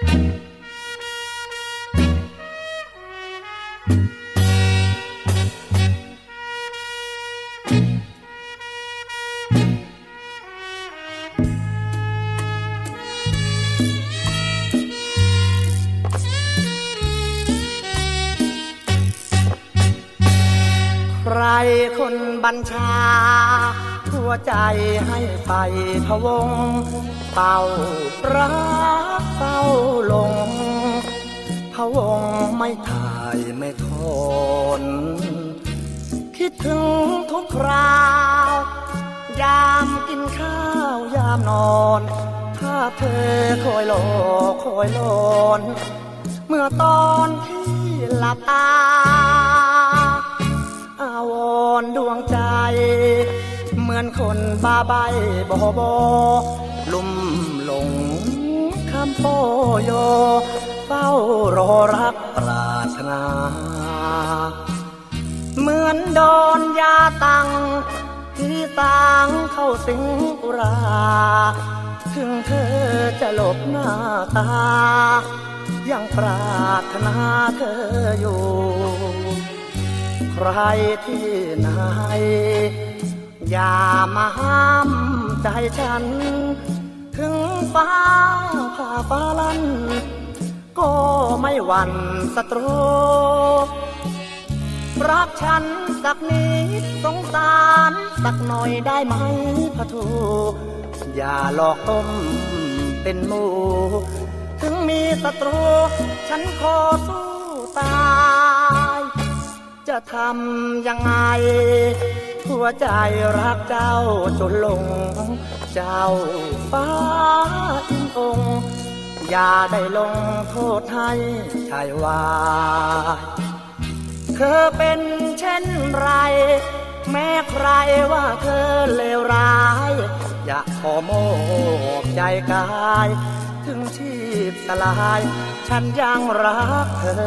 ใครคนบัญชาหัวใจให้ไปพะวง เป่ารัก ไม่ถ่ายไม่ทน คิดถึงทุกคราว ยามกินข้าวยามนอน ถ้าเธอคอยโลคอยลน เมื่อตอนที่หลับตา อาวรดวงใจ เหมือนคนบ้าใบบอบอลุ่มหลงคำโปโยเฝ้ารอรัก นา เหมือนโดนยาตังที่ตางเข้าสิงอุรา ถึงเธอจะหลบหน้าตา ยังปรารถนาเธออยู่ ใครที่ไหนอย่ามาห้ามใจฉัน ถึงฟ้าผ่าฟ้าลันก็ไม่ห วันศัตรู รักฉันสักนิดสงสารสักหน่อยได้ไหมพะทู อย่าหลอกต้มเป็นหมู ถึงมีศัตรู ฉันขอสู้ตาย จะทำยังไง หัวใจรักเจ้าจนลง เจ้าฟ้าอินองค์ อย่าได้ลงโทษให้ชายวายเธอเป็นเช่นไร แม้ใครว่าเธอเลวร้าย อยากขอมอบใจกาย ถึงชีพสลาย ฉันยังรักเธอ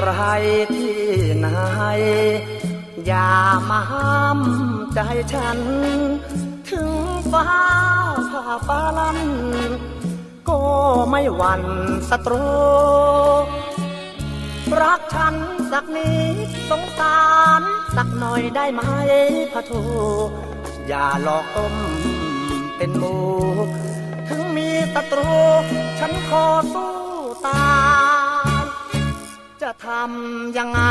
ใครที่ไหน อย่ามาห้ามใจฉัน ถึงฟ้าผ่าฟ้าลัน ก็ไม่หวั่นศัตรู รักฉันสักนิดสงสาร สักหน่อยได้ไหมพะทูอย่าหลอกต้มเป็นหมูถึงมีศัตรู ฉันขอสู้ตาย จะทำยังไง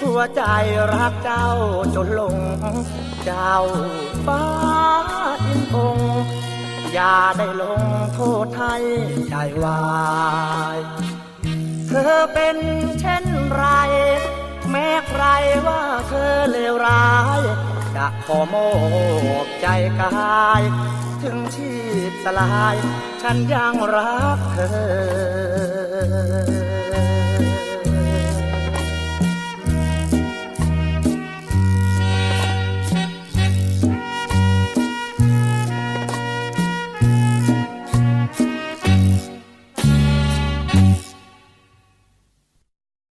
หัวใจรักเจ้าจนหลง เจ้าฟ้าอินองค์อย่าได้ลงโทษให้ใจวาย เธอเป็นเช่นไร แม้ใครว่าเธอเลวร้าย จะขอมอบใจกาย ถึงชีพสลาย ฉันยังรักเธอ